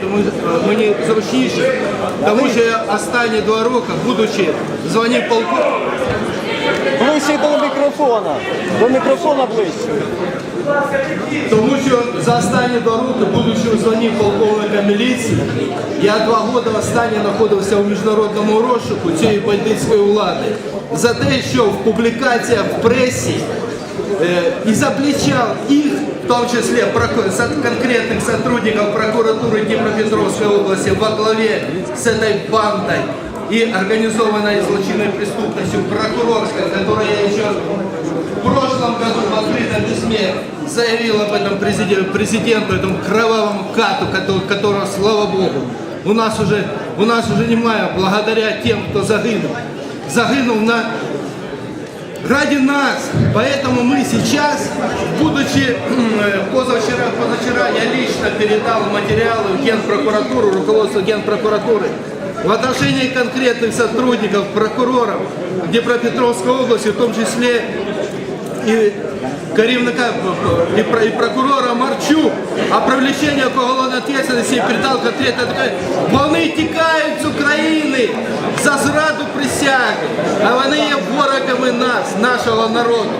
тому е, мені зручніше, тому що я останні два роки, будучи, дзвонив полку, Ближче до мікрофона. До мікрофона ближче. Тому що за останні два роки, будучи у званні полковника міліції, я два роки останні знаходився у міжнародному розшуку цієї бандитської влади за те, що в публікаціях в пресі е, изобличал их, в том числе конкретных сотрудников прокуратуры Днепропетровской области во главе с этой бандой и организованной злочинной преступностью прокурорской, которая еще в прошлом году в открытом письме заявил об этом президенту, президенту этому кровавому кату, кото- которого, слава богу, у нас уже, у нас уже немає, благодаря тем, кто загинул. Загинул на ради нас. Поэтому мы сейчас, будучи э, позавчера, позавчера, я лично передал материалы в Генпрокуратуру, руководству Генпрокуратуры в отношении конкретных сотрудников, прокуроров Днепропетровской области, в том числе и керівника і, про- і прокурора Марчук о привлеченні к уголовной ответственности і передав конкретно таке. Вони тікають з України за зраду присяги, а вони є ворогами нас, нашого народу.